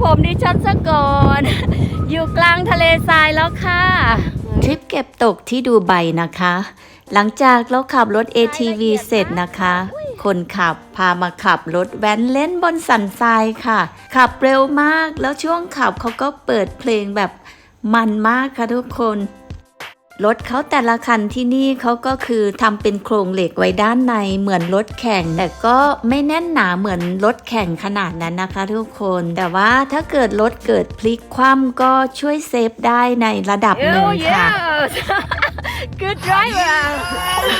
ผมดิฉันซะก่อน อยู่กลางทะเลทรายแล้วค่ะ ทริปเก็บตกที่ดูไบนะคะ หลังจากเราขับรถ ATV เสร็จนะคะ คนขับพามาขับรถแว้นเล่นบนสันทรายค่ะ ขับเร็วมากแล้วช่วงขับเขาก็เปิดเพลงแบบมันมากค่ะทุกคน รถเขาแต่ละคันที่นี่เขาก็คือทำเป็นโครงเหล็กไว้ด้านในเหมือนรถแข่ง แต่ก็ไม่แน่นหนาเหมือนรถแข่งขนาดนั้นนะคะ ทุกคน แต่ว่าถ้าเกิดรถเกิดพลิกคว่ำก็ช่วยเซฟได้ในระดับหนึ่งค่ะ Good driver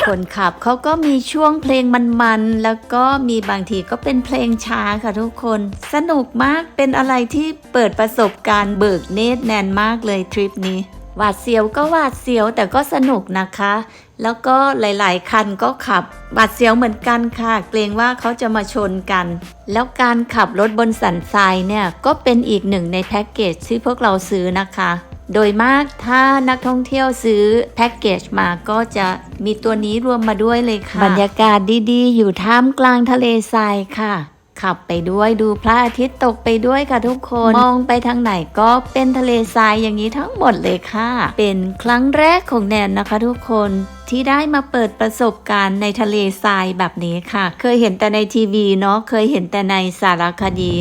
คนขับเขาก็มีช่วงเพลงมันๆ แล้วก็มีบางทีก็เป็นเพลงช้าค่ะทุกคน สนุกมากเป็นอะไรที่เปิดประสบการณ์เบิกเนตรแนนมากเลยทริปนี้ หวาดเสียวก็หวาดเสียวแต่ก็สนุกนะคะ แล้วก็หลาย ๆ คันก็ขับหวาดเสียวเหมือนกันค่ะ เกรงว่าเขาจะมาชนกัน แล้วการขับรถบนสันทรายเนี่ยก็เป็นอีกหนึ่งในแพ็กเกจที่พวกเราซื้อนะคะ โดยมากถ้านักท่องเที่ยวซื้อแพ็กเกจมาก็จะมีตัวนี้รวมมาด้วยเลยค่ะ บรรยากาศดี ๆ อยู่ท่ามกลางทะเลทรายค่ะ ขับไปด้วยดูพระอาทิตย์ตกไปด้วยค่ะทุกคน มองไปทางไหนก็เป็นทะเลทรายอย่างนี้ทั้งหมดเลยค่ะ เป็นครั้งแรกของแนนนะคะทุกคนที่ได้มาเปิดประสบการณ์ในทะเลทรายแบบนี้ค่ะ เคยเห็นแต่ในทีวีเนาะเคยเห็นแต่ในสารคดี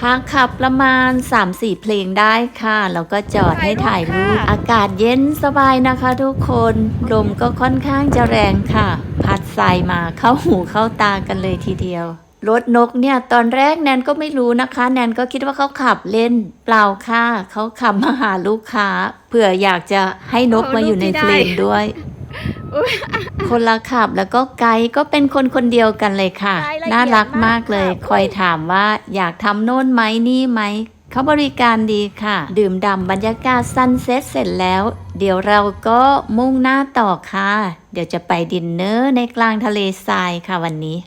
ทางขับประมาณ 3-4 เพลงได้ค่ะ แล้วก็จอดให้ถ่ายรูป อากาศเย็นสบายนะคะทุกคน ลมก็ค่อนข้างจะแรงค่ะ พัดทรายมาเข้าหูเข้าตากันเลยทีเดียว รถนกเนี่ยตอนแรกแนนก็ไม่รู้นะคะ แนนก็คิดว่าเขาขับเล่นเปล่าค่ะเขาขับมาหาลูกค้าเผื่ออยากจะให้นกมาอยู่ในเพลงด้วย คนละขับแล้วก็ไกด์ก็เป็นคนคนเดียวกันเลยค่ะรายละเอียดน่ารักมากเลยมากค่ะคอยถามว่าอยากทำโน่นไหมนี่ไหมเขาบริการดีค่ะ ดื่มด่ำบรรยากาศซันเซ็ตเสร็จแล้ว เดี๋ยวเราก็มุ่งหน้าต่อค่ะ เดี๋ยวจะไปดินเนอร์ในกลางทะเลทรายค่ะวันนี้